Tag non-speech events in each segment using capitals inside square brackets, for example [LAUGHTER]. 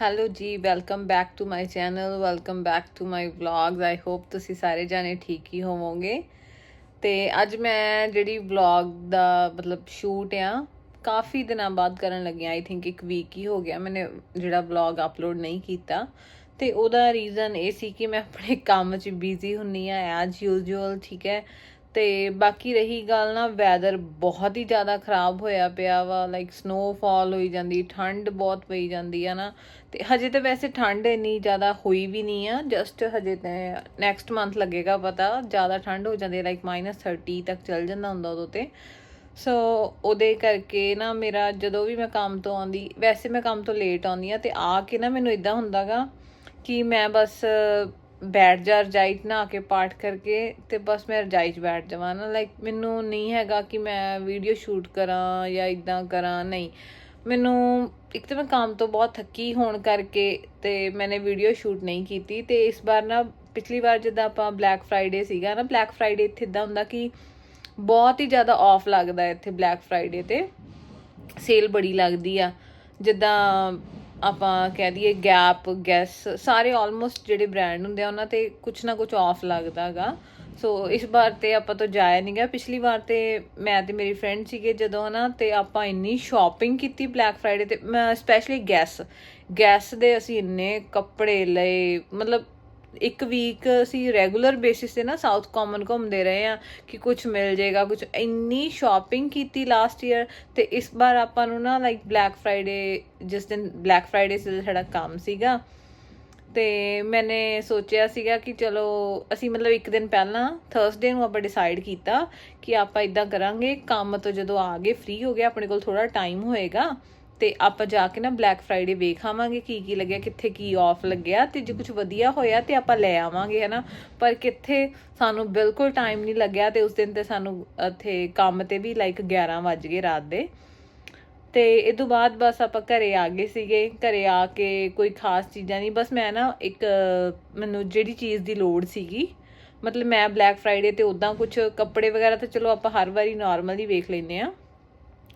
Hello ji welcome back to my channel welcome back to my vlogs I hope ਤੁਸੀਂ ਸਾਰੇ ਜਾਣੇ ਠੀਕ ਹੀ ਹੋਵੋਗੇ। ਤੇ ਅੱਜ ਮੈਂ ਜਿਹੜੀ ਵਲੌਗ ਦਾ ਮਤਲਬ ਸ਼ੂਟ ਆ, ਕਾਫੀ ਦਿਨਾਂ ਬਾਅਦ ਕਰਨ ਲੱਗੀ ਆਈ ਥਿੰਕ ਇੱਕ ਵੀਕ ਹੀ ਹੋ ਗਿਆ ਮੈਨੇ ਜਿਹੜਾ ਵਲੌਗ ਅਪਲੋਡ ਨਹੀਂ ਕੀਤਾ। ਤੇ ਉਹਦਾ ਰੀਜ਼ਨ ਇਹ ਸੀ ਕਿ ਮੈਂ ਆਪਣੇ ਕੰਮ 'ਚ ਬਿਜ਼ੀ ਹੁੰਨੀ ਆ ਐਜ਼ ਯੂਜੂਅਲ ਠੀਕ ਹੈ। ਤੇ ਬਾਕੀ ਰਹੀ ਗੱਲ ਨਾ ਵੈਦਰ ਬਹੁਤ ਹੀ ਜ਼ਿਆਦਾ ਖਰਾਬ ਹੋਇਆ ਪਿਆ ਵਾ ਲਾਈਕ ਸਨੋਫਾਲ ਹੋਈ ਜਾਂਦੀ, ਠੰਡ ਬਹੁਤ ਪਈ ਜਾਂਦੀ ਆ ਨਾ, ਤੇ ਹਜੇ ਤਾਂ ਵੈਸੇ ਠੰਡ ਇੰਨੀ ਜ਼ਿਆਦਾ ਹੋਈ ਵੀ ਨਹੀਂ ਆ ਜਸਟ ਹਜੇ ਤਾਂ ਨੈਕਸਟ ਮੰਥ ਲੱਗੇਗਾ ਪਤਾ, ਜ਼ਿਆਦਾ ਠੰਡ ਹੋ ਜਾਂਦੀ ਲਾਈਕ -30 ਤੱਕ ਚੱਲ ਜਾਂਦਾ ਹੁੰਦਾ ਉਦੋਂ ਤੇ। ਸੋ ਉਹਦੇ ਕਰਕੇ ਨਾ ਮੇਰਾ ਜਦੋਂ ਵੀ ਮੈਂ ਕੰਮ ਤੋਂ ਆਉਂਦੀ, ਵੈਸੇ ਮੈਂ ਕੰਮ ਤੋਂ ਲੇਟ ਆਉਂਦੀ ਆ, ਤੇ ਆ ਕੇ ਨਾ ਮੈਨੂੰ ਇਦਾਂ ਹੁੰਦਾਗਾ ਕਿ ਮੈਂ ਬਸ ਬੈਠ ਜਾ, ਰਜਾਈ 'ਚ ਨਹਾ ਕੇ ਪਾਠ ਕਰਕੇ ਤੇ ਬਸ ਮੈਂ ਰਜਾਈ 'ਚ ਬੈਠ ਜਾਵਾਂ ਨਾ। ਲਾਈਕ ਮੈਨੂੰ ਨਹੀਂ ਹੈਗਾ ਕਿ ਮੈਂ ਵੀਡੀਓ ਸ਼ੂਟ ਕਰਾਂ ਜਾਂ ਇਦਾਂ ਕਰਾਂ, ਨਹੀਂ। ਮੈਨੂੰ ਇੱਕ ਤਾਂ ਮੈਂ ਕੰਮ ਤੋਂ ਬਹੁਤ ਥੱਕੀ ਹੋਣ ਕਰਕੇ ਤੇ ਮੈਨੇ ਵੀਡੀਓ ਸ਼ੂਟ ਨਹੀਂ ਕੀਤੀ ਤੇ ਇਸ ਵਾਰ ਨਾ, ਪਿਛਲੀ ਵਾਰ ਜਦੋਂ ਆਪਾਂ ਬਲੈਕ ਫਰਾਈਡੇ ਸੀਗਾ ਨਾ ਬਲੈਕ ਫਰਾਈਡੇ ਇੱਥੇ ਇਦਾਂ ਹੁੰਦਾ ਕਿ ਬਹੁਤ ਹੀ ਜ਼ਿਆਦਾ ਆਫ ਲੱਗਦਾ ਇੱਥੇ ਬਲੈਕ ਫਰਾਈਡੇ ਤੇ। ਸੇਲ ਬੜੀ ਲੱਗਦੀ ਆ। ਜਿੱਦਾਂ ਆਪਾਂ ਕਹਿ ਦਈਏ ਗੈਪ ਗੈਸ ਸਾਰੇ ਆਲਮੋਸਟ ਜਿਹੜੇ ਬ੍ਰਾਂਡ ਹੁੰਦੇ ਆ, ਉਹਨਾਂ ਤੇ ਕੁਝ ਨਾ ਕੁਝ ਆਫ ਲੱਗਦਾਗਾ ਸੋ ਇਸ ਵਾਰ ਤੇ ਆਪਾਂ ਤੋਂ ਜਾਇਆ ਨਹੀਂ ਗਿਆ। ਪਿਛਲੀ ਵਾਰ ਤੇ ਮੈਂ ਤੇ ਮੇਰੀ ਫਰੈਂਡ ਸੀਗੇ ਜਦੋਂ, ਹਨਾ, ਤੇ ਆਪਾਂ ਇੰਨੀ ਸ਼ਾਪਿੰਗ ਕੀਤੀ ਬਲੈਕ ਫਰਾਈਡੇ ਤੇ, ਮੈਂ ਸਪੈਸ਼ਲੀ ਗੈਸ ਗੈਸ ਦੇ ਅਸੀਂ ਇੰਨੇ ਕੱਪੜੇ ਲਏ, ਮਤਲਬ ਇੱਕ ਵੀਕ ਅਸੀਂ ਰੈਗੂਲਰ ਬੇਸਿਸ ਤੇ ਨਾ ਸਾਊਥ ਕਾਮਨ ਘੁੰਮਦੇ ਰਹੇ ਆ ਕਿ ਕੁਝ ਮਿਲ ਜਾਏਗਾ ਕੁਝ ਇੰਨੀ ਸ਼ਾਪਿੰਗ ਕੀਤੀ ਲਾਸਟ ਈਅਰ ਤੇ ਇਸ ਵਾਰ ਆਪਾਂ ਨੂੰ ਨਾ ਲਾਈਕ ਬਲੈਕ ਫਰਾਈਡੇ ਜਿਸ ਦਿਨ ਬਲੈਕ ਫਰਾਈਡੇ ਸੀ ਸਾਡਾ ਕੰਮ ਸੀਗਾ ਤੇ ਮੈਨੇ ਸੋਚਿਆ ਸੀਗਾ ਕਿ ਚਲੋ ਅਸੀਂ ਮਤਲਬ ਇੱਕ ਦਿਨ ਪਹਿਲਾਂ ਥਰਸਡੇ ਨੂੰ ਆਪਾਂ ਡਿਸਾਈਡ ਕੀਤਾ ਕਿ ਆਪਾਂ ਇਦਾਂ ਕਰਾਂਗੇ, ਕੰਮ ਤੋਂ ਜਦੋਂ ਆ ਗਏ ਫ੍ਰੀ ਹੋ ਗਏ, ਆਪਣੇ ਕੋਲ ਥੋੜਾ ਟਾਈਮ ਹੋਏਗਾ। ਤੇ ਆਪਾਂ ਜਾ ਕੇ ਨਾ ਬਲੈਕ ਫਰਾਈਡੇ ਵੇਖ ਆਵਾਂਗੇ ਕੀ ਕੀ ਲੱਗਿਆ, ਕਿੱਥੇ ਕੀ ਆਫ ਲੱਗਿਆ ਤੇ ਜੇ ਕੁਝ ਵਧੀਆ ਹੋਇਆ ਤੇ ਆਪਾਂ ਲੈ ਆਵਾਂਗੇ, ਹਨਾ? ਪਰ ਕਿੱਥੇ ਸਾਨੂੰ ਬਿਲਕੁਲ ਟਾਈਮ ਨਹੀਂ ਲੱਗਿਆ ਤੇ ਉਸ ਦਿਨ ਤੇ ਸਾਨੂੰ ਇੱਥੇ ਕੰਮ ਤੇ ਵੀ ਲਾਈਕ 11 ਵੱਜ ਗਏ ਰਾਤ ਦੇ। ਤੇ ਇਹ ਤੋਂ ਬਾਅਦ ਬਸ ਆਪਾਂ ਘਰੇ ਆ ਗਏ ਸੀਗੇ, ਘਰੇ ਆ ਕੇ ਕੋਈ ਖਾਸ ਚੀਜ਼ਾਂ ਨਹੀਂ, ਬਸ ਮੈਂ ਨਾ ਇੱਕ ਮੈਨੂੰ ਜਿਹੜੀ ਚੀਜ਼ ਦੀ ਲੋੜ ਸੀਗੀ, ਮਤਲਬ ਮੈਂ ਬਲੈਕ ਫਰਾਈਡੇ ਤੇ ਉਦਾਂ ਕੁਝ ਕੱਪੜੇ ਵਗੈਰਾ ਤਾਂ ਚਲੋ ਆਪਾਂ ਹਰ ਵਾਰੀ ਨਾਰਮਲ ਹੀ ਵੇਖ ਲੈਂਦੇ ਆ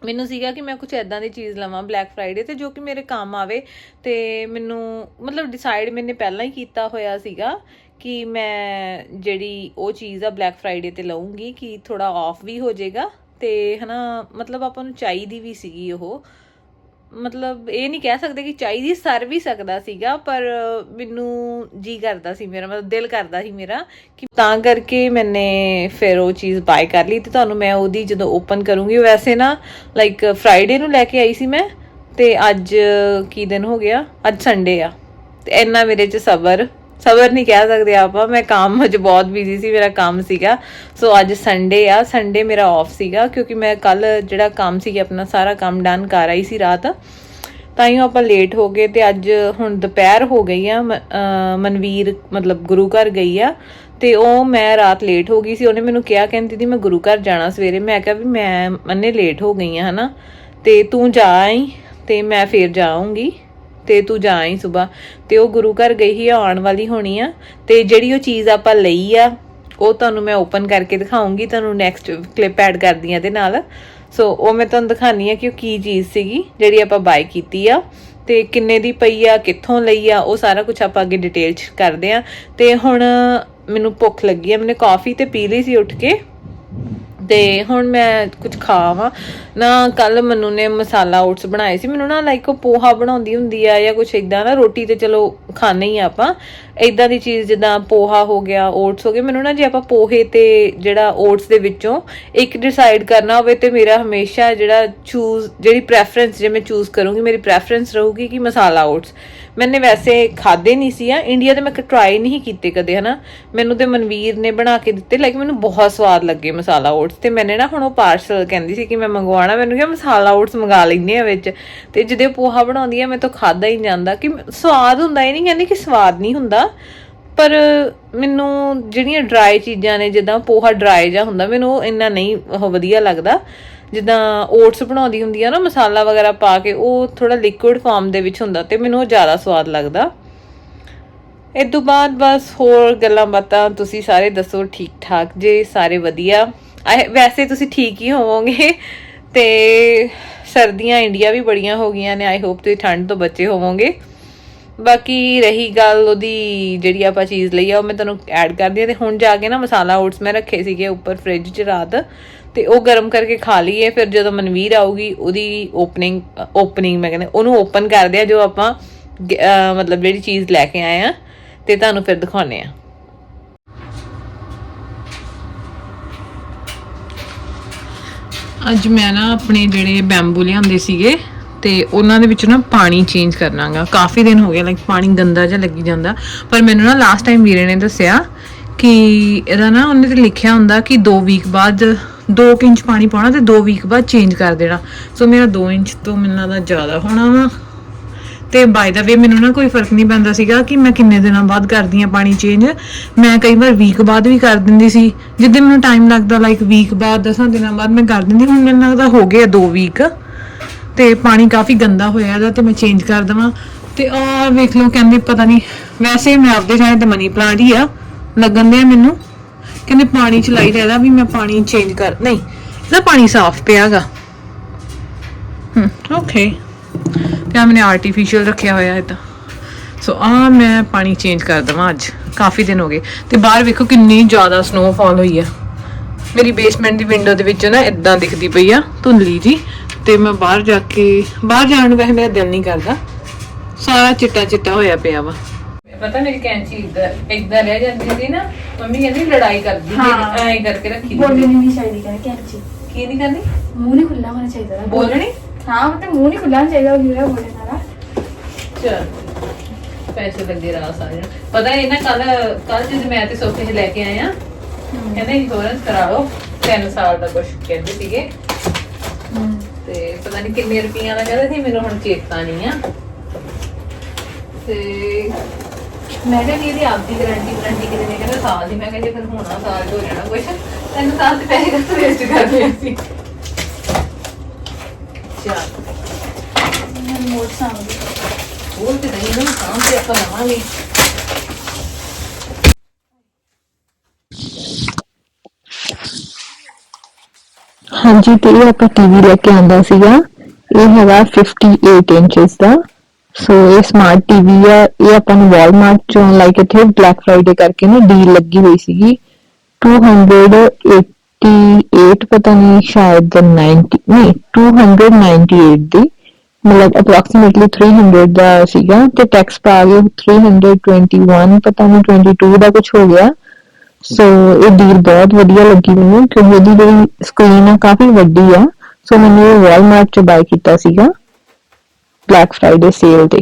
ਮੈਨੂੰ ਸੀਗਾ ਕਿ ਮੈਂ ਕੁਝ ਐਦਾਂ ਦੀ ਚੀਜ਼ ਲਵਾਂ ਬਲੈਕ ਫਰਾਈਡੇ ਤੇ ਜੋ ਕਿ ਮੇਰੇ ਕੰਮ ਆਵੇ। ਤੇ ਮੈਨੂੰ ਮਤਲਬ ਡਿਸਾਈਡ ਮੈਨੇ ਪਹਿਲਾਂ ਹੀ ਕੀਤਾ ਹੋਇਆ ਸੀਗਾ ਕਿ ਮੈਂ ਜਿਹੜੀ ਉਹ ਚੀਜ਼ ਆ ਬਲੈਕ ਫਰਾਈਡੇ ਤੇ ਲਵਾਂਗੀ ਕਿ ਥੋੜਾ ਆਫ ਵੀ ਹੋ ਜਾਏਗਾ ਤੇ ਹਨਾ, ਮਤਲਬ ਆਪਾਂ ਨੂੰ ਚਾਹੀਦੀ ਵੀ ਸੀਗੀ ਉਹ। ਮਤਲਬ ਇਹ ਨਹੀਂ ਕਹਿ ਸਕਦੇ ਕਿ ਚਾਹੀਦੀ ਸਰ ਵੀ ਸਕਦਾ ਸੀਗਾ, ਪਰ ਮੈਨੂੰ ਜੀ ਕਰਦਾ ਸੀ ਮੇਰਾ, ਮਤਲਬ ਦਿਲ ਕਰਦਾ ਸੀ ਮੇਰਾ ਕਿ ਤਾਂ ਕਰਕੇ ਮੈਨੇ ਫਿਰ ਉਹ ਚੀਜ਼ ਬਾਈ ਕਰ ਲਈ ਤੇ ਤੁਹਾਨੂੰ ਮੈਂ ਉਹਦੀ ਜਦੋਂ ਓਪਨ ਕਰੂੰਗੀ, ਵੈਸੇ ਨਾ ਲਾਈਕ ਫਰਾਈਡੇ ਨੂੰ ਲੈ ਕੇ ਆਈ ਸੀ ਮੈਂ ਤੇ ਅੱਜ ਕੀ ਦਿਨ ਹੋ ਗਿਆ? ਅੱਜ ਸੰਡੇ ਆ। ਤੇ ਇੰਨਾ ਮੇਰੇ 'ਚ ਸਬਰ ਸਬਰ ਨਹੀਂ ਕਹਿ ਸਕਦੇ ਆਪਾਂ, ਮੈਂ ਕੰਮ 'ਚ ਬਹੁਤ ਬਿਜ਼ੀ ਸੀ, ਮੇਰਾ ਕੰਮ ਸੀਗਾ। ਸੋ ਅੱਜ ਸੰਡੇ ਆ ਸੰਡੇ ਮੇਰਾ ਆਫ ਸੀਗਾ, ਕਿਉਂਕਿ ਮੈਂ ਕੱਲ ਜਿਹੜਾ ਕੰਮ ਸੀ, ਆਪਣਾ ਸਾਰਾ ਕੰਮ ਡਨ ਕਰ ਆਈ ਸੀ ਰਾਤ। ਤਾਂ ਹੀ ਆਪਾਂ ਲੇਟ ਹੋ ਗਏ ਤੇ ਅੱਜ ਹੁਣ ਦੁਪਹਿਰ ਹੋ ਗਈ ਆ, ਮ- ਮਨਵੀਰ ਮਤਲਬ ਗੁਰੂ ਘਰ ਗਈ ਆ। ਤੇ ਉਹ ਮੈਂ ਰਾਤ ਲੇਟ ਹੋ ਗਈ ਸੀ, ਉਹਨੇ ਮੈਨੂੰ ਕਿਹਾ, ਕਹਿੰਦੀ ਦੀ ਮੈਂ ਗੁਰੂ ਘਰ ਜਾਣਾ ਸਵੇਰੇ। ਮੈਂ ਕਿਹਾ ਵੀ ਮੈਂ ਮੰਨੇ ਲੇਟ ਹੋ ਗਈ ਆ, ਹਨਾ। ਤੇ ਤੂੰ ਜਾ ਆਈ, ਤੇ ਮੈਂ ਫੇਰ ਜਾਊਂਗੀ। ਤੇ ਤੂੰ ਜਾ ਆਈ ਸਵੇਰ ਤੇ ਉਹ ਗੁਰੂ ਘਰ ਗਈ ਹੀ ਆਉਣ ਵਾਲੀ ਹੋਣੀ ਆ। ਤੇ ਜਿਹੜੀ ਉਹ ਚੀਜ਼ ਆਪਾਂ ਲਈ ਆ, ਉਹ ਤੁਹਾਨੂੰ ਮੈਂ ਓਪਨ ਕਰਕੇ ਦਿਖਾਉਂਗੀ, ਤੁਹਾਨੂੰ ਨੈਕਸਟ ਕਲਿੱਪ ਐਡ ਕਰਦੀ ਆ ਇਹਦੇ ਨਾਲ। ਸੋ ਉਹ ਮੈਂ ਤੁਹਾਨੂੰ ਦਿਖਾਣੀ ਆ ਕਿ ਉਹ ਕੀ ਚੀਜ਼ ਸੀਗੀ, ਜਿਹੜੀ ਆਪਾਂ ਬਾਈ ਕੀਤੀ ਆ। ਤੇ ਕਿੰਨੇ ਦੀ ਪਈ ਆ, ਕਿੱਥੋਂ ਲਈ ਆ, ਉਹ ਸਾਰਾ ਕੁਝ ਆਪਾਂ ਅੱਗੇ ਡਿਟੇਲ ਚ ਕਰਦੇ ਆ। ਤੇ ਹੁਣ ਮੈਨੂੰ ਭੁੱਖ ਲੱਗੀ ਆ, ਮੈਨੇ ਕਾਫੀ ਤੇ ਪੀ ਲਈ ਸੀ ਉੱਠ ਕੇ। ਤੇ ਹੁਣ ਮੈਂ ਕੁਝ ਖਾਵਾਂ। ਨਾ ਕੱਲ ਮੈਨੂੰ ਨੇ ਮਸਾਲਾ ਓਟਸ ਬਣਾਏ ਸੀ। ਮੈਨੂੰ ਨਾ ਲਾਈਕ ਉਹ ਪੋਹਾ ਬਣਾਉਂਦੀ ਹੁੰਦੀ ਆ ਜਾਂ ਕੁਝ ਇਦਾਂ ਨਾ, ਰੋਟੀ ਤੇ ਚਲੋ ਖਾਣੇ ਹੀ ਆਪਾਂ। ਇਦਾਂ ਦੀ ਚੀਜ਼ ਜਿੱਦਾਂ ਪੋਹਾ ਹੋ ਗਿਆ, ਓਟਸ ਹੋ ਗਏ। ਮੈਨੂੰ ਨਾ ਜੇ ਆਪਾਂ ਪੋਹੇ ਤੇ ਜਿਹੜਾ ਓਟਸ ਦੇ ਵਿੱਚੋਂ ਇੱਕ ਡਿਸਾਈਡ ਕਰਨਾ ਹੋਵੇ ਤੇ ਮੇਰਾ ਹਮੇਸ਼ਾ ਜਿਹੜਾ ਚੂਜ਼ ਜਿਹੜੀ ਪ੍ਰੈਫਰੈਂਸ ਜੇ ਮੈਂ ਚੂਜ਼ ਕਰੂੰਗੀ, ਮੇਰੀ ਪ੍ਰੈਫਰੈਂਸ ਰਹੂਗੀ ਕਿ ਮਸਾਲਾ ਓਟਸ। ਮੈਨੇ ਵੈਸੇ ਖਾਦੇ ਨਹੀਂ ਸੀ ਆ। ਇੰਡੀਆ ਦੇ ਮੈਂ ਟਰਾਈ ਨਹੀਂ ਕੀਤੇ ਕਦੇ, ਹਨਾ। ਮੈਨੂੰ ਤੇ ਮਨਵੀਰ ਨੇ ਬਣਾ ਕੇ ਦਿੱਤੇ ਲੇਕਿਨ ਮੈਨੂੰ ਬਹੁਤ ਸਵਾਦ ਲੱਗੇ ਮਸਾਲਾ ਓਟਸ ਤੇ। ਮੈਨੇ ਨਾ ਹੁਣ ਉਹ ਪਾਰਸਲ ਕਹਿੰਦੀ ਸੀ ਕਿ ਮੈਂ ਮੰਗਵਾਉਣਾ। ਮੈਨੂੰ ਕਿਹਾ ਮਸਾਲਾ ਓਟਸ ਮੰਗਾ ਲੈਂਦੇ ਆ ਵਿੱਚ। ਤੇ ਜਦੋਂ ਪੋਹਾ ਬਣਾਉਂਦੀ ਆ, ਮੈਂ ਤਾਂ ਖਾਦਾ ਹੀ ਨਹੀਂ ਜਾਂਦਾ। ਕਿ ਸਵਾਦ ਹੁੰਦਾ, ਇਹ ਨਹੀਂ ਕਹਿੰਦੀ ਕਿ ਸਵਾਦ ਨਹੀਂ ਹੁੰਦਾ। ਪਰ ਮੈਨੂੰ ਜਿਹੜੀਆਂ ਡਰਾਈ ਚੀਜ਼ਾਂ ਨੇ, ਜਿੱਦਾਂ ਪੋਹਾ ਡਰਾਈ ਜਾਂ ਹੁੰਦਾ, ਮੈਨੂੰ ਉਹ ਇੰਨਾ ਨਹੀਂ ਵਧੀਆ ਲੱਗਦਾ। ਜਿੱਦਾਂ ਓਟਸ ਬਣਾਉਂਦੀ ਹੁੰਦੀ ਆ ਨਾ, ਮਸਾਲਾ ਵਗੈਰਾ ਪਾ ਕੇ, ਉਹ ਥੋੜਾ ਲਿਕੁਇਡ ਫਾਰਮ ਦੇ ਵਿੱਚ ਹੁੰਦਾ ਤੇ ਮੈਨੂੰ ਉਹ ਜ਼ਿਆਦਾ ਸਵਾਦ ਲੱਗਦਾ। ਇਹ ਤੋਂ ਬਾਅਦ ਬਸ ਹੋਰ ਗੱਲਾਂ ਬਾਤਾਂ ਤੁਸੀਂ ਸਾਰੇ ਦੱਸੋ ਠੀਕ ਠਾਕ ਜੇ ਸਾਰੇ ਵਧੀਆ। ਆਏ- ਵੈਸੇ ਤੁਸੀਂ ਠੀਕ ਹੀ ਹੋਵੋਗੇ ਤੇ ਸਰਦੀਆਂ ਇੰਡੀਆ ਵੀ ਬੜੀਆਂ ਹੋ ਗਈਆਂ ਨੇ ਆਈ ਹੋਪ ਤੁਸੀਂ ਠੰਡ ਤੋਂ ਬਚੇ ਹੋਵੋਗੇ। ਬਾਕੀ ਰਹੀ ਗੱਲ ਉਹਦੀ ਜਿਹੜੀ ਆਪਾਂ ਚੀਜ਼ ਲਈ ਆ, ਉਹ ਮੈਂ ਤੁਹਾਨੂੰ ਐਡ ਕਰਦੀ ਆ ਤੇ ਹੁਣ ਜਾ ਕੇ ਨਾ ਮਸਾਲਾ ਓਟਸ ਮੈਂ ਰੱਖੇ ਸੀਗੇ ਉੱਪਰ ਫ੍ਰਿਜ 'ਚ ਰਾਤ ਤੇ ਉਹ ਗਰਮ ਕਰਕੇ ਖਾ ਲਈਏ, ਫਿਰ ਜਦੋਂ ਮਨਵੀਰ ਆਊਗੀ ਉਹਦੀ ਓਪਨਿੰਗ ਓਪਨਿੰਗ ਮੈਂ ਕਹਿੰਦੇ, ਉਹਨੂੰ ਓਪਨ ਕਰਦੇ ਆ ਜੋ ਆਪਾਂ ਮਤਲਬ ਜਿਹੜੀ ਚੀਜ਼ ਲੈ ਕੇ ਆਏ ਆ ਤੇ ਤੁਹਾਨੂੰ ਫਿਰ ਦਿਖਾਉਨੇ ਆ ਅੱਜ ਮੈਂ ਨਾ ਆਪਣੇ ਜਿਹੜੇ ਬੈਂਬੂ ਲਿਆਂਦੇ ਸੀਗੇ ਤੇ ਉਹਨਾਂ ਦੇ ਵਿੱਚ ਨਾ ਪਾਣੀ ਚੇਂਜ ਕਰਨਾਗਾ। ਕਾਫੀ ਦਿਨ ਹੋ ਗਏ ਲਾਈਕ ਪਾਣੀ ਗੰਦਾ ਜਿਹਾ ਲੱਗੀ ਜਾਂਦਾ। ਪਰ ਮੈਨੂੰ ਨਾ ਲਾਸਟ ਟਾਈਮ ਵੀਰੇ ਨੇ ਦੱਸਿਆ ਕਿ ਇਹਦਾ ਨਾ ਉਹਨੇ ਤੇ ਲਿਖਿਆ ਹੁੰਦਾ ਕਿ 2 ਵੀਕ ਬਾਅਦ 2 ਇੰਚ ਪਾਣੀ ਪਾਉਣਾ ਤੇ 2 ਵੀਕ ਬਾਅਦ ਚੇਂਜ ਕਰ ਦੇਣਾ। ਸੋ ਮੇਰਾ 2 ਇੰਚ ਤੋਂ ਮੈਨੂੰ ਲੱਗਦਾ ਜ਼ਿਆਦਾ ਹੋਣਾ ਵਾ। ਤੇ ਬਾਈ ਦਾ ਵੇ ਮੈਨੂੰ ਨਾ ਕੋਈ ਫ਼ਰਕ ਨਹੀਂ ਪੈਂਦਾ ਸੀਗਾ ਕਿ ਮੈਂ ਕਿੰਨੇ ਦਿਨਾਂ ਬਾਅਦ ਕਰਦੀ ਆ ਪਾਣੀ ਚੇਂਜ ਮੈਂ ਕਈ ਵਾਰ ਵੀਕ ਬਾਅਦ ਵੀ ਕਰ ਦਿੰਦੀ ਸੀ। ਜਿੱਦਾਂ ਮੈਨੂੰ ਟਾਈਮ ਲੱਗਦਾ ਲਾਈਕ ਵੀਕ ਬਾਅਦ 10 ਦਿਨਾਂ ਬਾਅਦ ਮੈਂ ਕਰ ਦਿੰਦੀ, ਹੁਣ ਮੈਨੂੰ ਲੱਗਦਾ ਹੋ ਗਏ 2 ਵੀਕ ਤੇ ਪਾਣੀ ਕਾਫੀ ਗੰਦਾ ਹੋਇਆ ਇਹਦਾ ਤੇ ਮੈਂ ਚੇਂਜ ਕਰ ਦਵਾਂ। ਤੇ ਆ ਵੇਖ ਲਓ, ਕਹਿੰਦੇ ਪਤਾ ਨਹੀਂ ਵੈਸੇ ਮੈਂ ਆਪਦੇ ਚਾਹੇ ਤੇ ਮਨੀ ਪਲਾਂਟ ਹੀ ਆ, ਲੱਗਣ ਦੇ ਮੈਨੂੰ। ਕਹਿੰਦੇ ਪਾਣੀ ਚਲਾਈ ਦਾ, ਇਹਦਾ ਵੀ ਮੈਂ ਪਾਣੀ ਚੇਂਜ ਕਰ, ਨਹੀਂ, ਇਹਦਾ ਪਾਣੀ ਸਾਫ਼ ਪਿਆਗਾ। ਹਮ ਓਕੇ ਤੇ ਆ ਮੈਨੇ ਆਰਟੀਫੀਸ਼ੀਅਲ ਰੱਖਿਆ ਹੋਇਆ ਇਹ ਤਾਂ। ਸੋ ਆ ਮੈਂ ਪਾਣੀ ਚੇਂਜ ਕਰ ਦਵਾਂ ਅੱਜ, ਕਾਫੀ ਦਿਨ ਹੋ ਗਏ। ਤੇ ਬਾਹਰ ਵੇਖੋ ਕਿੰਨੀ ਜ਼ਿਆਦਾ ਸਨੋਫਾਲ ਹੋਈ ਆ। ਮੇਰੀ ਬੇਸਮੈਂਟ ਦੀ ਵਿੰਡੋ ਦੇ ਵਿੱਚ ਨਾ ਇਦਾਂ ਦਿਖਦੀ ਪਈ ਆ, ਧੁੰਦਲੀ ਜੀ। ਤੇ ਮੈਂ ਬਾਹਰ ਜਾ ਕੇ ਬਾਹਰ ਜਾਣ ਨੂੰ ਵੈਸੇ ਮੇਰਾ ਦਿਲ ਨਹੀਂ ਕਰਦਾ। ਸਾਰਾ ਚਿੱਟਾ ਚਿੱਟਾ ਹੋਇਆ ਪਿਆ ਵਾ। ਪਤਾ ਮੇਰੀ ਕੈਂਚੀ ਇੱਧਰ ਇੱਧਰ ਰਹਿ ਜਾਂਦੀ ਸੀ ਨਾ ਮੰਮੀ ਕਹਿੰਦੀ ਲੜਾਈ ਕਰਦੀ ਹਾਂ। ਐਂ ਕਰਕੇ ਰੱਖੀ ਬੋਲਣੀ ਨਹੀਂ ਚਾਹੀਦੀ ਕਹਿੰਦੇ ਕੈਂਚੀ ਕੀ ਨਹੀਂ ਕਰਦੀ ਮੂੰਹ ਨਹੀਂ ਖੁੱਲਾ ਹੋਣਾ ਚਾਹੀਦਾ ਨਾ। ਬੋਲਣੀ? ਹਾਂ ਮਤਲਬ ਮੂੰਹ ਨਹੀਂ ਖੁੱਲਾ ਹੋਣਾ ਚਾਹੀਦਾ ਉਹ ਜਿਹੜਾ ਬੋਲੇ ਸਾਰਾ। ਚਲ ਪੈਸੇ ਲੱਗੇ ਰਾਸ ਆ ਜਾਣ। ਪਤਾ ਇਹ ਨਾ ਕੱਲ ਕੱਲ ਜਦ ਮੈਂ ਤੇ ਸੋਫੇ 'ਚ ਲੈ ਕੇ ਆਏ ਆ ਕਹਿੰਦੇ ਇੰਸ਼ੋਰੈਂਸ ਕਰਾ ਲਓ 3 ਸਾਲ ਦਾ ਕੁਝ ਕਹਿੰਦੇ ਸੀਗੇ। ਤੇ ਪਤਾ ਨਹੀਂ ਕਿੰਨੇ ਰੁਪਈਆ ਦਾ ਕਹਿੰਦੇ ਸੀ ਮੈਨੂੰ ਹੁਣ ਚੇਤਾ ਨਹੀਂ ਆ। ਤੇ ਮੈਂ ਕਿਹਾ ਜੀ ਇਹਦੀ ਆਪਦੀ ਗਾਰੰਟੀ ਵਾਰੰਟੀ ਕਿਤੇ ਨੇ ਕਹਿੰਦਾ ਸਾਲ ਦੀ। ਮੈਂ ਕਿਹਾ ਜੇ ਫਿਰ ਹੋਣਾ ਸਾਲ ਹੋ ਜਾਣਾ ਕੁਝ ਤਿੰਨ ਸਾਲ ਤੇ ਪੈਸੇ ਕਿੱਥੋਂ ਵੇਸਟ ਕਰ ਲਏ ਅਸੀਂ? ਚਲ। ਮੈਂ ਰਿਮੋਟ ਸਾਂਭਦੀ ਉਹ ਤੇ ਨਹੀਂ ਨਾ ਸਾਂਭ ਕੇ ਆਪਾਂ ਲਵਾਂਗੇ। ਹਾਂਜੀ, ਤੇ ਇਹ ਆਪਾਂ ਟੀਵੀ ਲੈ ਕੇ ਆਂਦਾ ਸੀਗਾ। ਇਹ ਹੈਗਾ 58 ਇੰਚਸ ਦਾ। ਸੋ ਇਹ ਸਮਾਰਟ ਟੀਵੀ ਆ। ਇਹ ਆਪਾਂ ਨੂੰ ਵਾਲਮਾਰਟ ਚੋਂ ਲਾਈਕ ਇੱਥੇ ਬਲੈਕ ਫਰਾਈਡੇ ਕਰਕੇ ਨਾ ਡੀਲ ਲੱਗੀ ਹੋਈ ਸੀਗੀ। 288 ਪਤਾ ਨਹੀਂ, ਸ਼ਾਇਦ 90 ਨਹੀਂ 298 ਦੀ। ਮਤਲਬ ਅਪਰੋਕਸੀਮੇਟਲੀ 300 ਦਾ ਸੀਗਾ। ਤੇ ਟੈਕਸ ਪਾ ਕੇ 321 ਪਤਾ ਨਹੀਂ 22 ਦਾ ਕੁਝ ਹੋ ਗਿਆ। ਸੋ ਇਹ ਡੀਲ ਬਹੁਤ ਵਧੀਆ ਲੱਗੀ ਮੈਨੂੰ ਕਿਉਂਕਿ ਇਹਦੀ ਜਿਹੜੀ ਸਕਰੀਨ ਆ ਕਾਫੀ ਵੱਡੀ ਆ। ਸੋ ਮੈਨੂੰ ਇਹ ਵਾਲਮਾਰਟ ਚ ਬਾਈ ਕੀਤਾ ਸੀਗਾ। ਬਲੈਕ ਫਰਾਈਡੇ ਸੇਲ ਤੇ।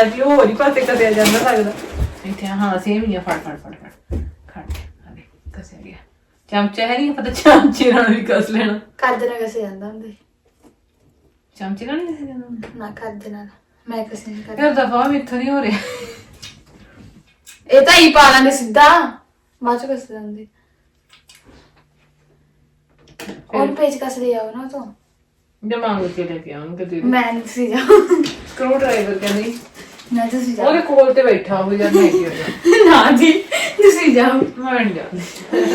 ਉਹ ਸੀ ਉਹ ਹੋਰ ਹੀ ਪਾਸੇ ਕਸਿਆ ਜਾਂਦਾ ਲੱਗਦਾ ਇੱਥੇ ਹਾਂ ਸੇਮ ਹੀ ਆ ਫੜ ਫੜ ਫੜ ਫੜ। ਖੜ ਆ ਦੇ ਕਸਿਆ ਗਿਆ। ਚਮਚਾ ਹੈ ਨਹੀਂ ਪਤਾ ਚਮਚੇ ਨਾਲ ਵੀ ਕਸ ਲੈਣਾ। ਕਰਦੇ ਨਾਲ ਕਸੇ ਜਾਂਦਾ ਹੁੰਦੇ ਚਮਚੇ ਨਾਲ ਨਹੀਂ ਜਾਂਦਾ ਨਾ ਕਰਦੇ ਨਾਲ। ਮੈਂ ਕਸੇ ਨਹੀਂ ਕਰਦੀ। ਯਾਰ ਦਫਾ ਮਿੱਥੋਂ ਨਹੀਂ ਹੋ ਰਿਹਾ। ਇਹ ਤਾਂ ਹੀ ਪਾ ਲਾਂਗੇ ਸਿੱਧਾ। ਬਾਅਦ ਚ ਕਸੇ ਜਾਂਦੇ। ਔਰ ਪੇਜ ਕਸ ਲਿਆ ਹੋ ਨਾ ਤੂੰ ਜਮਾਂਗ ਕੇ ਲੈ ਕੇ ਆਉਂ ਕਦੇ ਮੈਂ ਨਹੀਂ ਤੁਸੀਂ ਜਾਓ ਸਕਰੂ ਡਰਾਈਵਰ ਕਹਿੰਦੀ। ਨਾ ਤੁਸੀਂ ਜਾਓ। ਉਹਦੇ ਕੋਲ ਤੇ ਬੈਠਾ ਹੋ ਜਾਂ ਨਹੀਂ ਗਿਆ [LAUGHS] ਨਾ ਜੀ ਤੁਸੀਂ ਜਾਓ। ਮੈਂ ਨਹੀਂ ਜਾਂਦੀ।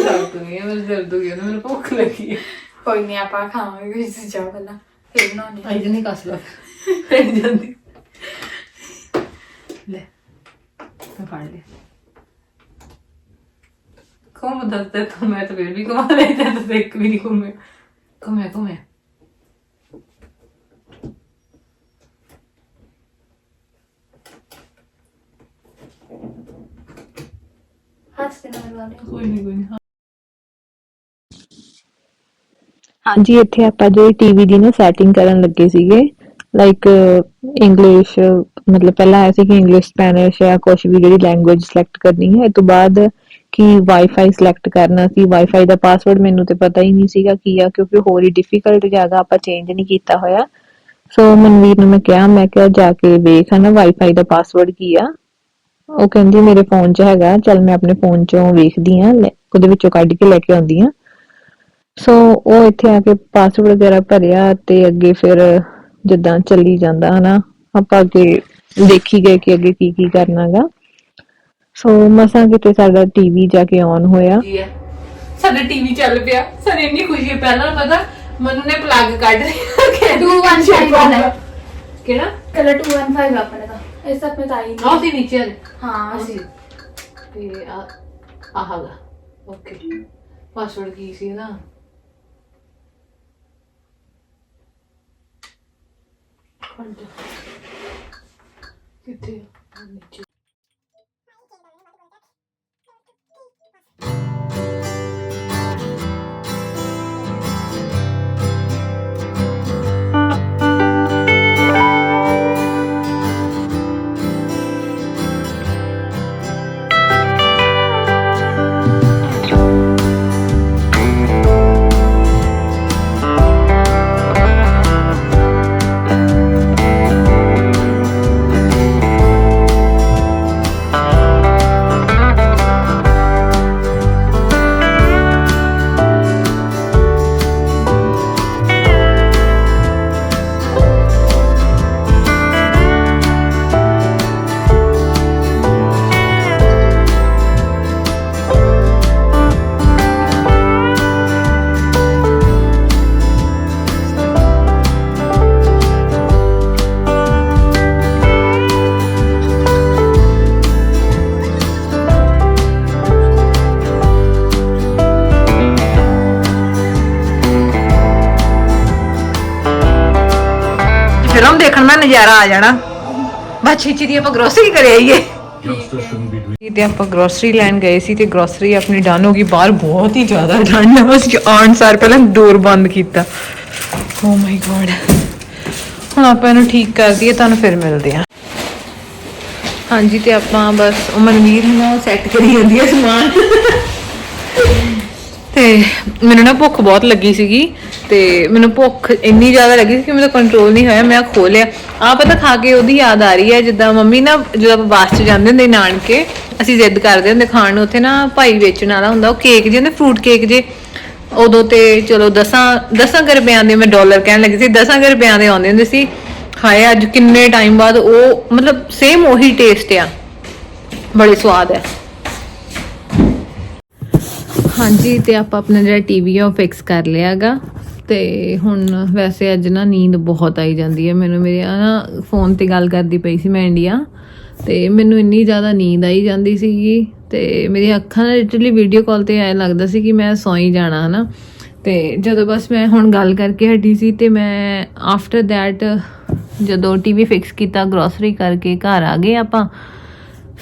ਲੱਗ ਤੂੰ ਇਹ ਮੇਰੇ ਦਿਲ ਦੁਖੀ ਹੁੰਦਾ ਮੈਨੂੰ ਭੁੱਖ ਲੱਗੀ ਹੈ। ਕੋਈ ਨਹੀਂ ਆਪਾਂ ਖਾਵਾਂਗੇ ਤੁਸੀਂ ਜਾਓ ਪਹਿਲਾਂ ਫਿਰ ਬਣਾਉਣੀ ਅੱਜ ਨਹੀਂ ਕਸ ਲਾ ਨਹੀਂ ਜਾਂਦੀ। ਲੈ ਮੈਂ ਫੜ ਲਿਆ। ਕੌਮ ਦੱਸਦਾ ਤੂੰ ਮੈਂ ਤਾਂ ਫਿਰ ਵੀ ਕਮਾ ਲੈ ਜਾਂਦਾ ਤੇ ਇੱਕ ਵੀ ਨਹੀਂ ਹੱਥ ਤੇ ਨਾਲ ਵਾਲੇ ਕੋਈ ਨਹੀਂ ਕੋਈ ਨਹੀਂ ਹਾਂਜੀ, ਇੱਥੇ ਆਪਾਂ ਜਿਹੜੀ ਟੀਵੀ ਦੀ ਨਾ ਸੈਟਿੰਗ ਕਰਨ ਲੱਗੇ ਸੀਗੇ ਲਾਈਕ ਇੰਗਲਿਸ਼ ਮਤਲਬ ਪਹਿਲਾਂ ਆਇਆ ਸੀ ਕਿ ਇੰਗਲਿਸ਼ ਸਪੈਨਿਸ਼ ਜਾਂ ਕੁਝ ਵੀ ਜਿਹੜੀ ਲੈਂਗੁਏਜ ਸਿਲੈਕਟ ਕਰਨੀ ਹੈ ਤੋਂ ਬਾਅਦ ਕਿ ਵਾਈਫਾਈ ਸਿਲੈਕਟ ਕਰਨਾ ਸੀ। ਵਾਈਫਾਈ ਦਾ ਪਾਸਵਰਡ ਮੈਨੂੰ ਤੇ ਪਤਾ ਹੀ ਨਹੀਂ ਸੀਗਾ ਕੀ ਆ, ਕਿਉਂਕਿ ਹੋਰ ਹੀ ਡਿਫਿਕਲਟ ਜ਼ਿਆਦਾ ਆਪਾਂ ਚੇਂਜ ਨਹੀਂ ਕੀਤਾ ਹੋਇਆ। ਸੋ ਮਨਵੀਰ ਨੂੰ ਮੈਂ ਕਿਹਾ ਮੈਂ ਕਿਹਾ ਜਾ ਕੇ ਵੇਖ, ਹਨਾ ਵਾਈਫਾਈ ਦਾ ਪਾਸਵਰਡ ਕੀ ਆ। ਉਹ ਕਹਿੰਦੀ ਮੇਰੇ ਫੋਨ 'ਚ ਹੈਗਾ ਚੱਲ ਮੈਂ ਆਪਣੇ ਫੋਨ 'ਚੋਂ ਵੇਖਦੀ ਆ ਉਹਦੇ ਵਿੱਚੋਂ ਕੱਢ ਕੇ ਲੈ ਕੇ ਆਉਂਦੀ ਆ। ਸੋ ਉਹ ਇੱਥੇ ਆ ਕੇ ਪਾਸਵਰਡ ਵਗੈਰਾ ਭਰਿਆ ਤੇ ਅੱਗੇ ਫਿਰ ਜਿੱਦਾਂ ਚੱਲੀ ਜਾਂਦਾ ਹਨਾ? ਆਪਾਂ ਅੱਗੇ ਦੇਖੀ ਗਏ ਕਿ ਅੱਗੇ ਕੀ ਕੀ ਕਰਨਾਗਾ ਸੋ ਮਸਾਂ ਕਿਤੇ ਸਾਡਾ ਟੀਵੀ ਜਾ ਕੇ ਔਨ ਹੋਇਆ। ਸਾਡਾ ਟੀਵੀ ਚੱਲ ਪਿਆ। ਸਾਨੂੰ ਇੰਨੀ ਖੁਸ਼ੀ ਹੈ ਪਹਿਲਾਂ ਪਤਾ ਮਨੂ ਨੇ ਪਲੱਗ ਕੱਢ ਲਿਆ। ਕਿ 215 ਵਾਲਾ? ਹੈ। ਕਿਹੜਾ ਕਲਰ 215 ਆਪਣੇ ਦਾ ਇਸ ਤੱਕ ਮੈਂ ਤਾਈ ਆਹ ਸੀ ਨੀਚੇ। ਵਾਲੇ। ਹਾਂ ਅਸੀਂ ਤੇ ਆ ਆਹਾਗਾ ਓਕੇ ਪਾਸਵਰਡ ਕੀ ਸੀ ਖੰਡ ਕਿੱਥੇ ਆ? ਆਹ ਨੀਚੇ। ਫਿਲਮ ਨਜ਼ਾਰਾ ਆ ਜਾਣਾ। ਬਸ ਛੇਤੀ ਦੀ ਆਪਾਂ ਗਰੋਸਰੀ ਕਰ ਆਈਏ। ਤੇ ਆਪਾਂ ਗਰੋਸਰੀ ਲੈਣ ਗਏ ਸੀ ਤੇ ਗਰੋਸਰੀ ਆਪਣੀ ਡਨ ਹੋ ਗਈ। ਬਾਹਰ ਬਹੁਤ ਹੀ ਜ਼ਿਆਦਾ ਠੰਡ ਹੈ। ਬਸ ਆਉਣ ਸਾਰ ਪਹਿਲਾਂ ਡੋਰ ਬੰਦ ਕੀਤਾ। ਓ ਮਾਈ ਗੋਡ ਹੁਣ ਆਪਾਂ ਇਹਨੂੰ ਠੀਕ ਕਰ ਦਈਏ, ਤੁਹਾਨੂੰ ਫਿਰ ਮਿਲਦੇ ਆ ਹਾਂਜੀ, ਤੇ ਆਪਾਂ ਬਸ ਉਹ ਮਨਵੀਰ ਨੂੰ ਸੈੱਟ ਕਰੀ ਜਾਂਦੀ ਹੈ ਸਮਾਨ। ਤੇ ਮੈਨੂੰ ਨਾ ਭੁੱਖ ਬਹੁਤ ਲੱਗੀ ਸੀਗੀ ਤੇ ਮੈਨੂੰ ਭੁੱਖ ਇੰਨੀ ਜ਼ਿਆਦਾ ਲੱਗੀ ਸੀ ਕਿ ਮੇਰਾ ਕੰਟਰੋਲ ਨਹੀਂ ਹੋਇਆ, ਮੈਂ ਖੋਲਿਆ। ਆ ਪਤਾ ਖਾ ਕੇ ਉਹਦੀ ਯਾਦ ਆ ਰਹੀ ਹੈ, ਜਿੱਦਾਂ ਮੰਮੀ ਨਾ ਜਦੋਂ ਆਪਾਂ ਬਾਸ ਚ ਜਾਂਦੇ ਹੁੰਦੇ ਨਾਨਕੇ, ਅਸੀਂ ਜ਼ਿੱਦ ਕਰਦੇ ਹੁੰਦੇ ਖਾਣ ਨੂੰ, ਉੱਥੇ ਨਾ ਭਾਈ ਵੇਚਣ ਵਾਲਾ ਹੁੰਦਾ, ਉਹ ਕੇਕ ਜਿਹੇ ਹੁੰਦੇ ਫਰੂਟ ਕੇਕ ਜੇ ਉਦੋਂ ਤੇ ਚਲੋ 10 10 ਰੁਪਿਆਂ ਦੇ ਮੈਂ ਡਾਲਰ ਕਹਿਣ ਲੱਗੀ ਸੀ 10 ਰੁਪਿਆਂ ਦੇ ਆਉਂਦੇ ਹੁੰਦੇ ਸੀ। ਖਾਏ ਅੱਜ ਕਿੰਨੇ ਟਾਈਮ ਬਾਅਦ ਉਹ ਮਤਲਬ ਸੇਮ ਉਹੀ ਟੇਸਟ ਆ। ਬੜੇ ਸਵਾਦ ਹੈ ਹਾਂਜੀ, ਤੇ ਆਪਾਂ ਆਪਣਾ ਜਿਹੜਾ ਟੀਵੀ ਆ ਉਹ ਫਿਕਸ ਕਰ ਲਿਆਗਾ। ਤੇ ਹੁਣ ਵੈਸੇ ਅੱਜ ਨਾ ਨੀਂਦ ਬਹੁਤ ਆਈ ਜਾਂਦੀ ਹੈ। ਮੈਨੂੰ ਮੇਰੇ ਨਾ ਫੋਨ ਤੇ ਗੱਲ ਕਰਦੀ ਪਈ ਸੀ ਮੈਂ ਇੰਡੀਆ। ਤੇ ਮੈਨੂੰ ਇੰਨੀ ਜ਼ਿਆਦਾ ਨੀਂਦ ਆਈ ਜਾਂਦੀ ਸੀਗੀ। ਤੇ ਮੇਰੀ ਅੱਖਾਂ ਨਾਲ ਲਿਟਰਲੀ ਵੀਡੀਓ ਕਾਲ ਤੇ ਐਂ ਲੱਗਦਾ ਸੀ ਕਿ ਮੈਂ ਸੌਂ ਹੀ ਜਾਣਾ, ਹਨਾ। ਤੇ ਜਦੋਂ ਬਸ ਮੈਂ ਹੁਣ ਗੱਲ ਕਰਕੇ ਹਟੀ ਸੀ ਤੇ ਮੈਂ ਆਫਟਰ ਥੈਟ ਜਦੋਂ ਟੀਵੀ ਫਿਕਸ ਕੀਤਾ ਗਰੋਸਰੀ ਕਰਕੇ ਘਰ ਆ ਗਏ ਆਪਾਂ।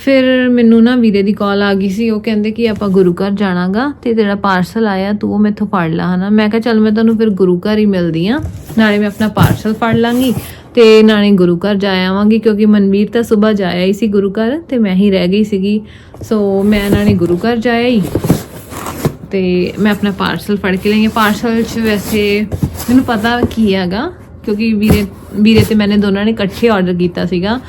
ਫਿਰ ਮੈਨੂੰ ਨਾ ਵੀਰੇ ਦੀ ਕਾਲ ਆ ਗਈ ਸੀ, ਉਹ ਕਹਿੰਦੇ ਕਿ ਆਪਾਂ ਗੁਰੂ ਘਰ ਜਾਣਾਗਾ ਤੇ ਤੇਰਾ ਪਾਰਸਲ ਆਇਆ ਤੂੰ ਉਹ ਮੈਥੋਂ ਫੜ ਲਾ ਹਨਾ। ਮੈਂ ਕਿਹਾ, ਚੱਲ ਮੈਂ ਤੁਹਾਨੂੰ ਫਿਰ ਗੁਰੂ ਘਰ ਹੀ ਮਿਲਦੀ ਆ। ਨਾਲੇ ਮੈਂ ਆਪਣਾ ਪਾਰਸਲ ਫੜ ਲਾਂਗੀ ਤੇ ਨਾਲੇ ਗੁਰੂ ਘਰ ਜਾ ਆਵਾਂਗੀ, ਕਿਉਂਕਿ ਮਨਵੀਰ ਤਾਂ ਸਵੇਰ ਜਾਇਆ ਹੀ ਸੀ ਗੁਰੂ ਘਰ ਤੇ ਮੈਂ ਹੀ ਰਹਿ ਗਈ ਸੀਗੀ। ਸੋ ਮੈਂ ਨਾਲੇ ਗੁਰੂ ਘਰ ਜਾਇਆ ਹੀ ਤੇ ਮੈਂ ਆਪਣਾ ਪਾਰਸਲ ਫੜ ਕੇ ਲਈ ਪਾਰਸਲ 'ਚ ਵੈਸੇ ਮੈਨੂੰ ਪਤਾ ਕੀ ਹੈਗਾ, ਕਿਉਂਕਿ ਵੀਰੇ ਵੀਰੇ ਤੇ ਮੈਨੇ ਦੋਨਾਂ ਨੇ ਇਕੱਠੇ ਆਰਡਰ ਕੀਤਾ ਸੀਗਾ।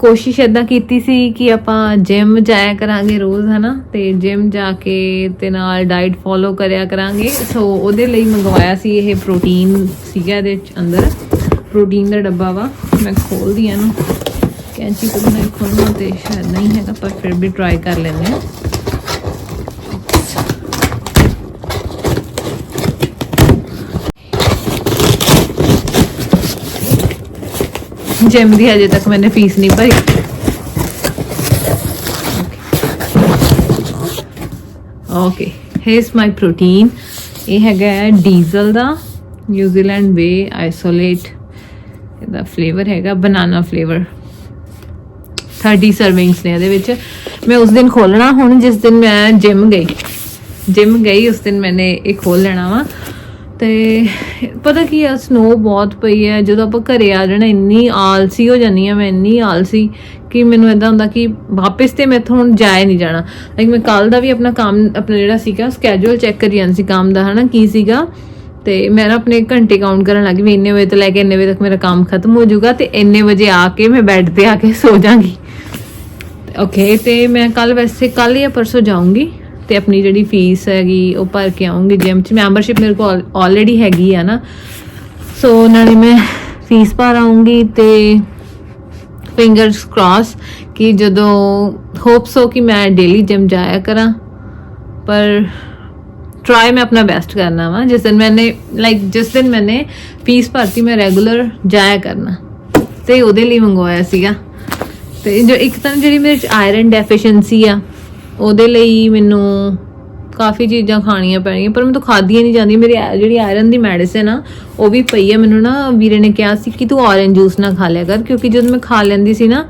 ਕੋਸ਼ਿਸ਼ ਇਦਾਂ ਕੀਤੀ ਸੀ ਕਿ ਆਪਾਂ ਜਿਮ ਜਾਇਆ ਕਰਾਂਗੇ ਰੋਜ਼, ਹਨਾ? ਤੇ ਜਿਮ ਜਾ ਕੇ ਤੇ ਨਾਲ ਡਾਈਟ ਫੋਲੋ ਕਰਿਆ ਕਰਾਂਗੇ। ਸੋ ਉਹਦੇ ਲਈ ਮੰਗਵਾਇਆ ਸੀ ਇਹ ਪ੍ਰੋਟੀਨ ਸੀਗਾ ਇਹਦੇ ਚ ਅੰਦਰ। ਪ੍ਰੋਟੀਨ ਦਾ ਡੱਬਾ ਵਾ। ਮੈਂ ਖੋਲਦੀ ਆ ਇਹਨੂੰ। ਕੈਂਚੀ ਤੋਂ ਮੈਂ ਖੋਲਣਾ ਤੇ ਸ਼ਾਇਦ ਨਹੀਂ ਹੈਗਾ, ਪਰ ਫਿਰ ਵੀ ਟਰਾਈ ਕਰ ਲੈਂਦੇ ਹਾਂ। ਜਿਮ ਦੀ ਹਜੇ ਤੱਕ ਮੈਨੇ ਫੀਸ ਨਹੀਂ ਭਰੀ। ਓਕੇ ਹੇਸ ਮਾਈ ਪ੍ਰੋਟੀਨ ਇਹ ਹੈਗਾ ਹੈ ਡੀਜ਼ਲ ਦਾ, ਨਿਊਜ਼ੀਲੈਂਡ ਵੇ ਆਈਸੋਲੇਟ। ਇਹਦਾ ਫਲੇਵਰ ਹੈਗਾ ਬਨਾਨਾ ਫਲੇਵਰ 30 ਸਰਵਿੰਗਸ ਨੇ ਇਹਦੇ ਵਿੱਚ। ਮੈਂ ਉਸ ਦਿਨ ਖੋਲਣਾ ਹੁਣ ਜਿਸ ਦਿਨ ਮੈਂ ਜਿਮ ਗਈ। ਜਿਮ ਗਈ, ਉਸ ਦਿਨ ਮੈਨੇ ਇਹ ਖੋਲ ਲੈਣਾ ਵਾ। ਤੇ ਪਤਾ ਕੀ ਆ ਸਨੋ ਬਹੁਤ ਪਈ ਹੈ। ਜਦੋਂ ਆਪਾਂ ਘਰੇ ਆ ਜਾਣਾ, ਇੰਨੀ ਆਲਸੀ ਹੋ ਜਾਨੀ ਆ, ਮੈਂ ਇੰਨੀ ਆਲਸੀ ਕਿ ਮੈਨੂੰ ਇਦਾਂ ਹੁੰਦਾ ਕਿ ਵਾਪਸ ਤੇ ਮੈਥੋਂ ਹੁਣ ਜਾਏ ਨਹੀਂ ਜਾਣਾ। ਲਾਈਕ ਮੈਂ ਕੱਲ ਦਾ ਵੀ ਆਪਣਾ ਕੰਮ, ਆਪਣਾ ਜਿਹੜਾ ਸੀਗਾ ਸਕੇਜੂਲ ਚੈੱਕ ਕਰੀ ਜਾਂਦੀ ਸੀ ਕੰਮ ਦਾ, ਹਨਾ, ਕੀ ਸੀਗਾ। ਤੇ ਮੈਂ ਨਾ ਆਪਣੇ ਘੰਟੇ ਕਾਊਂਟ ਕਰਨ ਲੱਗੀ ਵੀ ਇੰਨੇ ਵਜੇ ਤੋਂ ਲੈ ਕੇ ਇੰਨੇ ਵਜੇ ਤੱਕ ਮੇਰਾ ਕੰਮ ਖਤਮ ਹੋ ਜਾਊਗਾ ਤੇ ਇੰਨੇ ਵਜੇ ਆ ਕੇ ਮੈਂ ਬੈੱਡ ਤੇ ਆ ਕੇ ਸੋ ਜਾਾਂਗੀ। ਓਕੇ ਤੇ ਮੈਂ ਕੱਲ ਵੈਸੇ ਕੱਲ ਜਾਂ ਪਰਸੋਂ ਜਾਊਂਗੀ। ਤੇ ਆਪਣੀ ਜਿਹੜੀ ਫੀਸ ਹੈਗੀ ਉਹ ਭਰ ਕੇ ਆਉਂਗੀ ਜਿਮ ਚ। ਮੈਂਬਰਸ਼ਿਪ ਮੇਰੇ ਕੋਲ ਆਲਰੇਡੀ ਹੈਗੀ ਆ ਨਾ। ਸੋ ਨਾਲੇ ਮੈਂ ਫੀਸ ਭਰ ਆਉਂਗੀ ਤੇ ਫਿੰਗਰਸ ਕ੍ਰਾਸ ਕਿ ਜਦੋਂ ਹੋਪਸ ਹੋ ਕਿ ਮੈਂ ਡੇਲੀ ਜਿਮ ਜਾਇਆ ਕਰਾਂ। ਪਰ ਟਰਾਈ ਮੈਂ ਆਪਣਾ ਬੈਸਟ ਕਰਨਾ ਵਾ। ਜਿਸ ਦਿਨ ਮੈਨੇ ਲਾਈਕ ਜਿਸ ਦਿਨ ਮੈਨੇ ਫੀਸ ਭਰਤੀ ਮੈਂ ਰੈਗੂਲਰ ਜਾਇਆ ਕਰਨਾ। ਤੇ ਉਹਦੇ ਲਈ ਮੰਗਵਾਇਆ ਸੀਗਾ। ਤੇ ਜੋ ਇੱਕ ਤਾਂ ਜਿਹੜੀ ਮੇਰੇ ਚ ਆਇਰਨ ਡੈਫੀਸ਼ੀਐਂਸੀ ਆ ਉਹਦੇ ਲਈ ਮੈਨੂੰ ਕਾਫੀ ਚੀਜ਼ਾਂ ਖਾਣੀਆਂ ਪੈਣਗੀਆਂ, ਪਰ ਮੈਂ ਤਾਂ ਖਾਧੀਆਂ ਨਹੀਂ ਜਾਂਦੀਆਂ। ਮੇਰੀ ਆ- ਜਿਹੜੀ ਆਇਰਨ ਦੀ ਮੈਡੀਸਿਨ ਆ, ਉਹ ਵੀ ਪਈ ਆ। ਮੈਨੂੰ ਨਾ ਵੀਰੇ ਨੇ ਕਿਹਾ ਸੀ ਕਿ ਤੂੰ ਔਰੇਂਜ ਜੂਸ ਨਾ ਖਾ ਲਿਆ ਕਰ, ਕਿਉਂਕਿ ਜਦੋਂ ਮੈਂ ਖਾ ਲੈਂਦੀ ਸੀ ਨਾ,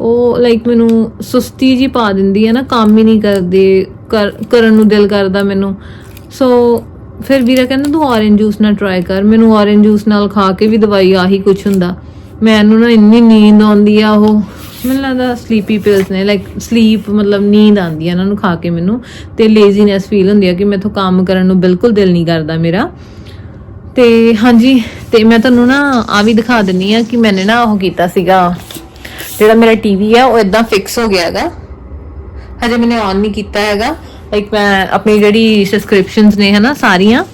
ਉਹ ਲਾਈਕ ਮੈਨੂੰ ਸੁਸਤੀ ਜੀ ਪਾ ਦਿੰਦੀ ਆ ਨਾ, ਕੰਮ ਹੀ ਨਹੀਂ ਕਰਦੇ, ਕਰ- ਕਰਨ ਨੂੰ ਦਿਲ ਕਰਦਾ ਮੈਨੂੰ। ਸੋ ਫਿਰ ਵੀਰਾ ਕਹਿੰਦਾ, ਤੂੰ ਔਰੇਂਜ ਜੂਸ ਨਾਲ ਟਰਾਈ ਕਰ। ਮੈਨੂੰ ਔਰੇਂਜ ਜੂਸ ਨਾਲ ਖਾ ਕੇ ਵੀ ਦਵਾਈ ਆਹੀ ਕੁਝ ਹੁੰਦਾ। ਮੈਨੂੰ ਨਾ ਇੰਨੀ ਨੀਂਦ ਆਉਂਦੀ ਆ ਉਹ। ਮੈਨੂੰ ਲੱਗਦਾ ਸਲੀਪੀ ਪਿਲਸ ਨੇ ਲਾਈਕ ਸਲੀਪ ਮਤਲਬ ਨੀਂਦ ਆਉਂਦੀ ਆ ਇਹਨਾਂ ਨੂੰ ਖਾ ਕੇ ਮੈਨੂੰ ਤੇ ਲੇਜ਼ੀਨੈਸ ਫੀਲ ਹੁੰਦੀ ਆ ਕਿ ਮੈਥੋਂ ਕੰਮ ਕਰਨ ਨੂੰ ਬਿਲਕੁਲ ਦਿਲ ਨਹੀਂ ਕਰਦਾ ਮੇਰਾ। ਤੇ ਹਾਂਜੀ, ਤੇ ਮੈਂ ਤੁਹਾਨੂੰ ਨਾ ਆ ਵੀ ਦਿਖਾ ਦਿੰਨੀ ਆ ਕਿ ਮੈਨੇ ਨਾ ਉਹ ਕੀਤਾ ਸੀਗਾ, ਜਿਹੜਾ ਮੇਰਾ ਟੀਵੀ ਆ, ਉਹ ਇਦਾਂ ਫਿਕਸ ਹੋ ਗਿਆ ਹੈਗਾ। ਹਜੇ ਮੈਨੇ ਔਨ ਨਹੀਂ ਕੀਤਾ ਹੈਗਾ। ਲਾਈਕ ਮੈਂ ਆਪਣੀ ਜਿਹੜੀ ਸਬਸਕ੍ਰਿਪਸ਼ਨਸ ਨੇ ਹਨਾ, ਸਾਰੀਆਂ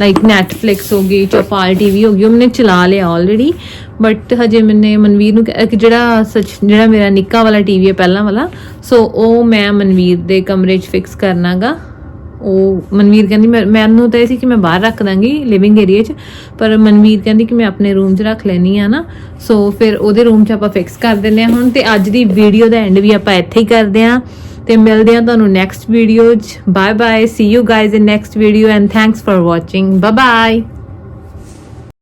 ਲਾਈਕ Netflix ਹੋ ਗਈ ਚੌਪਾਲ ਟੀਵੀ ਹੋ ਗਈ ਉਹ ਮੈਨੇ ਚਲਾ ਲਿਆ ਆਲਰੇਡੀ ਬਟ ਹਜੇ ਮੈਨੇ ਮਨਵੀਰ ਨੂੰ ਕਿਹਾ, ਕਿ ਜਿਹੜਾ ਸੱਚ, ਜਿਹੜਾ ਮੇਰਾ ਨਿੱਕਾ ਵਾਲਾ ਟੀਵੀ ਹੈ, ਪਹਿਲਾਂ ਵਾਲਾ ਸੋ ਉਹ ਮੈਂ ਮਨਵੀਰ ਦੇ ਕਮਰੇ 'ਚ ਫਿਕਸ ਕਰਨਾਗਾ। ਉਹ ਮਨਵੀਰ ਕਹਿੰਦੀ, ਮੈਂ, ਮੈਨੂੰ ਤਾਂ ਇਹ ਸੀ ਕਿ ਮੈਂ ਬਾਹਰ ਰੱਖ ਦਾਂਗੀ ਲਿਵਿੰਗ ਏਰੀਆ 'ਚ, ਪਰ ਮਨਵੀਰ ਕਹਿੰਦੀ ਕਿ ਮੈਂ ਆਪਣੇ ਰੂਮ 'ਚ ਰੱਖ ਲੈਣੀ ਆ ਨਾ ਸੋ ਫਿਰ ਉਹਦੇ ਰੂਮ 'ਚ ਆਪਾਂ ਫਿਕਸ ਕਰ ਦਿੰਦੇ ਆ ਹੁਣ, ਤੇ ਅੱਜ ਦੀ ਵੀਡੀਓ ਦਾ ਐਂਡ ਵੀ ਆਪਾਂ ਇੱਥੇ ਹੀ ਕਰਦੇ ਆ। ਤੇ ਮਿਲਦੇ ਆ ਤੁਹਾਨੂੰ ਨੈਕਸਟ ਵੀਡੀਓ 'ਚ। Bye bye see you guys in next video and thanks for watching bye bye